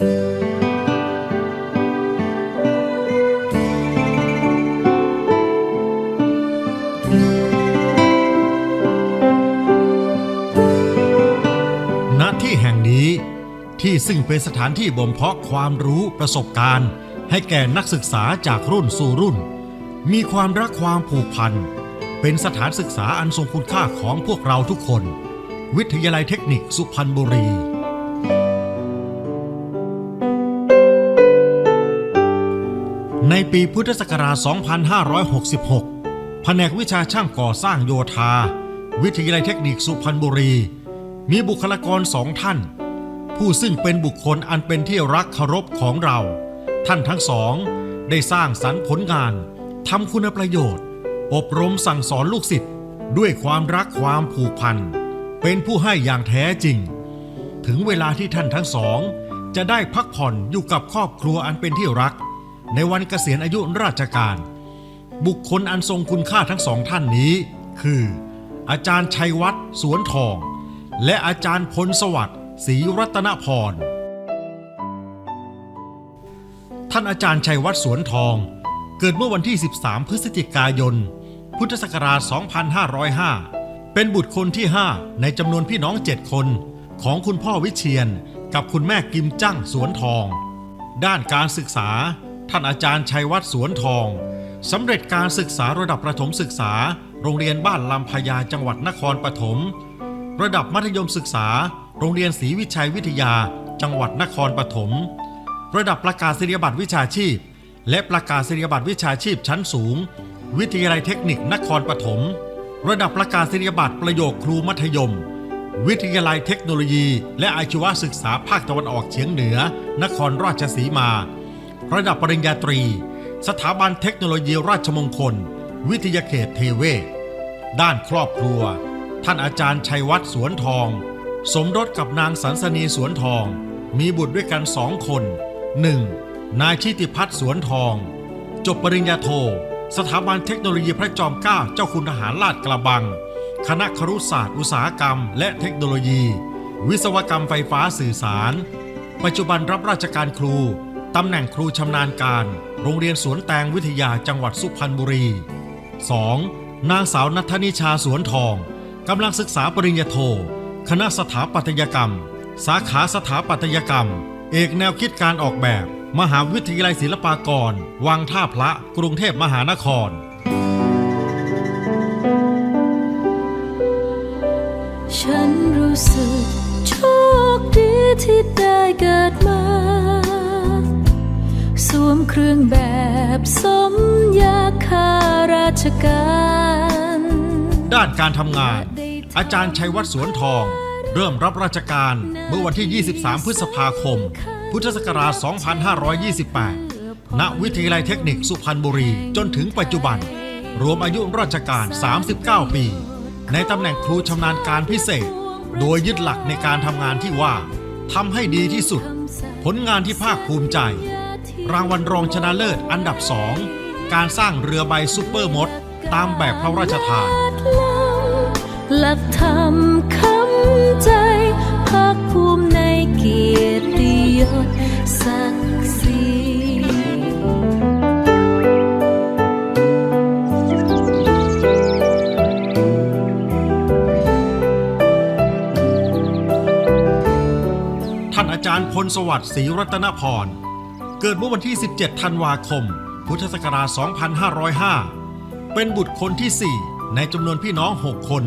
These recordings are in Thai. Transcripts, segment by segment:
ณที่แห่งนี้ที่ซึ่งเป็นสถานที่บ่มเพาะความรู้ประสบการณ์ ให้แก่นักศึกษาจากรุ่นสู่รุ่น มีความรักความผูกพัน เป็นสถานศึกษาอันทรงคุณค่าของพวกเราทุกคน วิทยาลัยเทคนิคสุพรรณบุรี ปีพุทธศักราช 2566 แผนกวิชาช่างก่อสร้างโยธา วิทยาลัยเทคนิคสุพรรณบุรี มีบุคลากรสองท่าน ผู้ซึ่งเป็นบุคคลอันเป็นที่รักเคารพของเรา ท่านทั้งสอง ได้สร้างสรรค์ผลงานทำคุณประโยชน์ อบรมสั่งสอนลูกศิษย์ด้วยความรักความผูกพัน เป็นผู้ให้อย่างแท้จริง ถึงเวลาที่ท่านทั้งสอง จะได้พักผ่อนอยู่กับครอบครัวอันเป็นที่รัก ในวันเกษียณอายุราชการ บุคคลอันทรงคุณค่าทั้งสองท่านนี้ คือ อาจารย์ชัยวัฒน์สวนทอง และอาจารย์พลสวัสดิ์ศรีรัตนพร ท่านอาจารย์ชัยวัฒน์สวนทอง เกิดเมื่อวันที่ 13 พฤศจิกายน พุทธศักราช 2505 เป็นบุตรคนที่ 5 ในจำนวนพี่น้อง 7 คนของคุณพ่อวิเชียนกับคุณแม่กิมจั่งสวนทอง ด้านการศึกษา ท่านอาจารย์ชัยวัฒน์สวนทองสำเร็จการศึกษาระดับประถมศึกษา โรงเรียนบ้านลำพญาจังหวัดนครปฐมระดับมัธยมศึกษา โรงเรียนศรีวิชัยวิทยา จังหวัดนครปฐมระดับประกาศนียบัตรวิชาชีพ และประกาศนียบัตรวิชาชีพชั้นสูง วิทยาลัยเทคนิคนครปฐมระดับประกาศนียบัตรประโยคครูมัธยม วิทยาลัยเทคโนโลยี และอาชีวศึกษาภาคตะวันออกเฉียงเหนือ นครราชสีมา ระดับปริญญาตรี สถาบันเทคโนโลยีราชมงคล วิทยาเขตเทเวศด้านครอบครัว ท่านอาจารย์ชัยวัฒน์สวนทอง สมรสกับนางสันสนีสวนทอง มีบุตรด้วยกันสองคน 1. นายชิติพัฒน์สวนทอง จบปริญญาโท สถาบันเทคโนโลยีพระจอมเกล้าเจ้าคุณทหารลาดกระบัง คณะครุศาสตร์ อุตสาหกรรม และเทคโนโลยี วิศวกรรมไฟฟ้าสื่อสาร ปัจจุบันรับราชการครู ตำแหน่งครูชำนาญการ โรงเรียนสวนแตงวิทยาจังหวัดสุพรรณบุรี 2. นางสาวนัทนิชาสวนทองกำลังศึกษาปริญญาโท คณะสถาปัตยกรรม สาขาสถาปัตยกรรม เอกแนวคิดการออกแบบ มหาวิทยาลัยศิลปากร วังท่าพระ กรุงเทพมหานคร ฉันรู้สึกโชคดีที่ได้เกิดมา วมเครื่องแบบสมยาข้าราชการ ด้านการทำงาน อาจารย์ชัยวัฒน์สวนทอง เริ่มรับราชการเมื่อวันที่ 23 พฤษภาคม พุทธศักราช 2528 ณ วิทยาลัยเทคนิคสุพรรณบุรีจนถึงปัจจุบัน รวมอายุราชการ 39 ปี ในตำแหน่งครูชำนาญการพิเศษ โดยยึดหลักในการทำงานที่ว่าทำให้ดีที่สุด ผลงานที่ภาคภูมิใจ รางวัลรองชนะเลิศอันดับสองการสร้างเรือใบซุปเปอร์มด ตามแบบพระราชทาน หลักธรรมคำใจภาคภูมิในเกียรติยศศักดิ์ศรีท่านอาจารย์พลสวัสดิ์ศรีรัตนพร เกิดเมื่อวันที่ 17 ธันวาคม พุทธศักราช 2505 เป็นบุตรคนที่ 4 ในจำนวนพี่น้อง 6 คน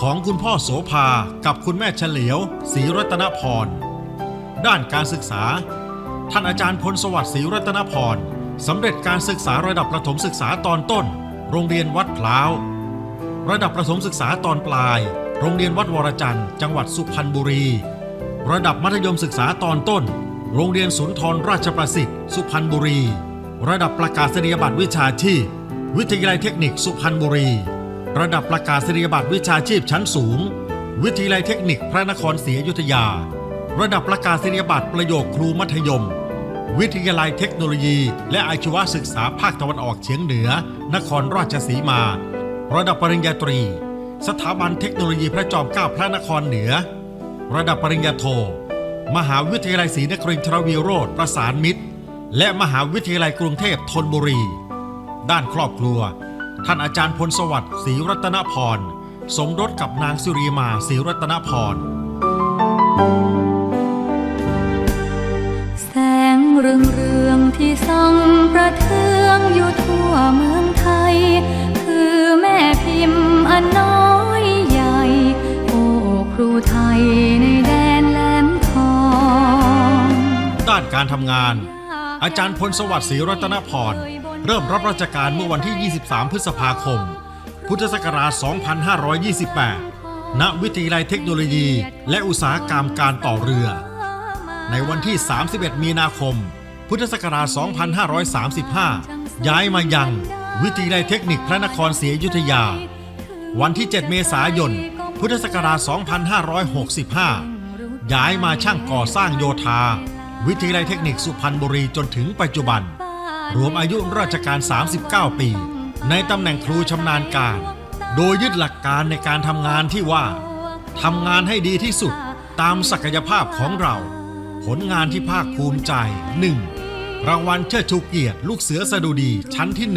ของคุณพ่อโสภา กับคุณแม่เฉลียวศรีรัตนพร ด้านการศึกษา ท่านอาจารย์พลสวัสดิ์ศรีรัตนพรสำเร็จการศึกษาระดับประถมศึกษาตอนต้น โรงเรียนวัดพร้าว ระดับประถมศึกษาตอนปลาย โรงเรียนวัดวรจันทร์ จังหวัดสุพรรณบุรี ระดับมัธยมศึกษาตอนต้น โรงเรียนสุนทรราชประสิทธิ์ สุพรรณบุรี ระดับประกาศนียบัตรวิชาชีพ วิทยาลัยเทคนิคสุพรรณบุรี ระดับประกาศนียบัตรวิชาชีพชั้นสูง วิทยาลัยเทคนิคพระนครศรีอยุธยา ระดับประกาศนียบัตรประโยคครูมัธยม วิทยาลัยเทคโนโลยี และอาชีวศึกษาภาคตะวันออกเฉียงเหนือ นครราชสีมา ระดับปริญญาตรี สถาบันเทคโนโลยีพระจอมเกล้าพระนครเหนือ ระดับปริญญาโท มหาวิทยาลัยศรีนครินทรวิโรธประสานมิตร และมหาวิทยาลัยกรุงเทพธนบุรี ด้านครอบครัว ท่านอาจารย์พลสวัสดิ์ศรีรัตนพร สมรสกับนางสุรีมาศรีรัตนพร แสงเรืองเรืองที่ส่องประเทืองอยู่ทั่วเมืองไทย คือแม่พิมพ์อันน้อย ด้านการทำงาน อาจารย์พลสวัสดิ์ศรีรัตนพร เริ่มรับราชการเมื่อวันที่ 23 พฤษภาคม พุทธศักราช 2528 ณ วิทยาลัยเทคโนโลยี และอุตสาหกรรมการต่อเรือ ในวันที่ 31 มีนาคม พุทธศักราช 2535 ย้ายมายัง วิทยาลัยเทคนิคพระนครศรีอยุธยา วันที่ 7 เมษายน พุทธศักราช 2565 ย้ายมาช่างก่อสร้างโยธา วิทยาลัยเทคนิคสุพรรณบุรีจนถึงปัจจุบัน รวมอายุราชการ 39 ปี ในตำแหน่งครูชำนาญการ โดยยึดหลักการในการทำงานที่ว่าทำงานให้ดีที่สุดตามศักยภาพของเรา ผลงานที่ภาคภูมิใจ 1. รางวัลเชิดชูเกียรติ ลูกเสือสดุดีชั้นที่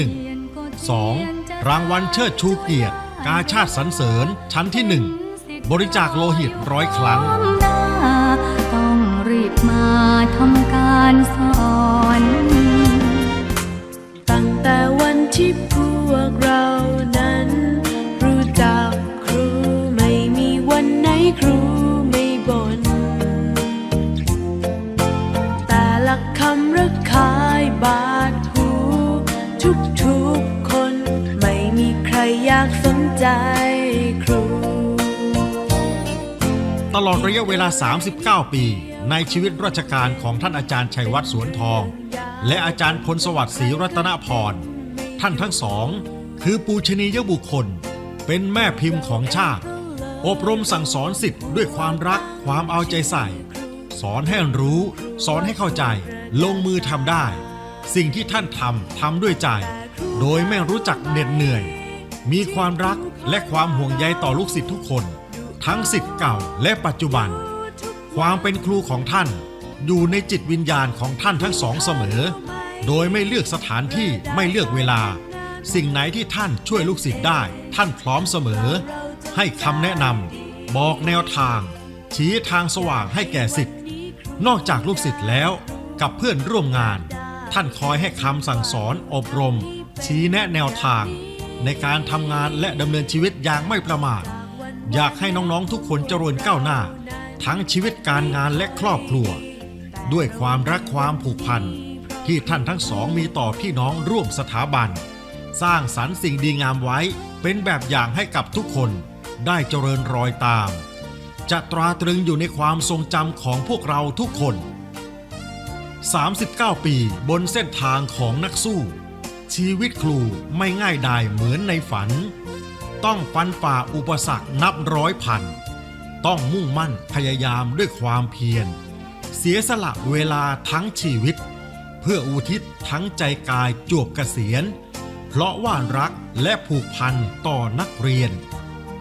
1 2. รางวัลเชิดชูเกียรติ กาชาติสรรเสริญชั้นที่ 1 บริจาคโลหิตร้อยครั้ง มาทำการสอน ตั้งแต่วันที่พวกเรานั้น รู้จักครูไม่มีวันไหนครูไม่บน่นแต่ละคำระคายบาดหูทุกๆคน ไม่มีใครอยากสนใจครู ตลอดระยะเวลา 39 ปี ในชีวิตราชการของท่านอาจารย์ชัยวัฒน์สวนทอง และอาจารย์พลสวัสดิ์ศรีรัตนพร ท่านทั้งสอง คือปูชนียบุคคล เป็นแม่พิมพ์ของชาติ อบรมสั่งสอนสิทธิ์ด้วยความรักความเอาใจใส่ สอนให้รู้ สอนให้เข้าใจ ลงมือทำได้ สิ่งที่ท่านทำทำด้วยใจ โดยไม่รู้จักเหน็ดเหนื่อย มีความรักและความห่วงใยต่อลูกศิษย์ทุกคน ทั้งศิษย์เก่าและปัจจุบัน ความเป็นครูของท่าน อยู่ในจิตวิญญาณของท่านทั้งสองเสมอ โดยไม่เลือกสถานที่ไม่เลือกเวลา สิ่งไหนที่ท่านช่วยลูกศิษย์ได้ ท่านพร้อมเสมอ ให้คำแนะนำบอกแนวทาง ชี้ทางสว่างให้แก่ศิษย์นอกจากลูกศิษย์แล้วกับเพื่อนร่วมงาน ท่านคอยให้คำสั่งสอนอบรม ชี้แนะแนวทาง ในการทำงานและดำเนินชีวิตอย่างไม่ประมาทอยากให้น้องๆทุกคนเจริญก้าวหน้า ทั้งชีวิตการงานและครอบครัว ด้วยความรักความผูกพันที่ท่านทั้งสองมีต่อพี่น้องร่วมสถาบัน สร้างสรรค์สิ่งดีงามไว้เป็นแบบอย่างให้กับทุกคนได้เจริญรอยตาม จะตราตรึงอยู่ในความทรงจำของพวกเราทุกคน 39 ปีบนเส้นทางของนักสู้ ชีวิตครูไม่ง่ายดายเหมือนในฝัน ต้องฟันฝ่าอุปสรรคนับร้อยพัน ต้องมุ่งมั่นพยายามด้วยความเพียร เสียสละเวลาทั้งชีวิต เพื่ออุทิศทั้งใจกายจวบเกษียณ เพราะว่ารักและผูกพันต่อนักเรียน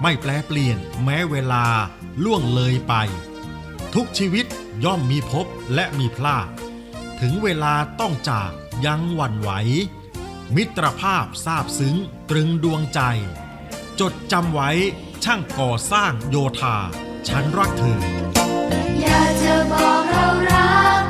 ไม่แปลเปลี่ยนแม้เวลาล่วงเลยไป ทุกชีวิตย่อมมีพบและมีพลาด ถึงเวลาต้องจากยังหวั่นไหว มิตรภาพซาบซึ้งตรึงดวงใจ จดจำไว้ช่างก่อสร้างโยธา ฉันรักเธอ อยากจะบอกเรารัก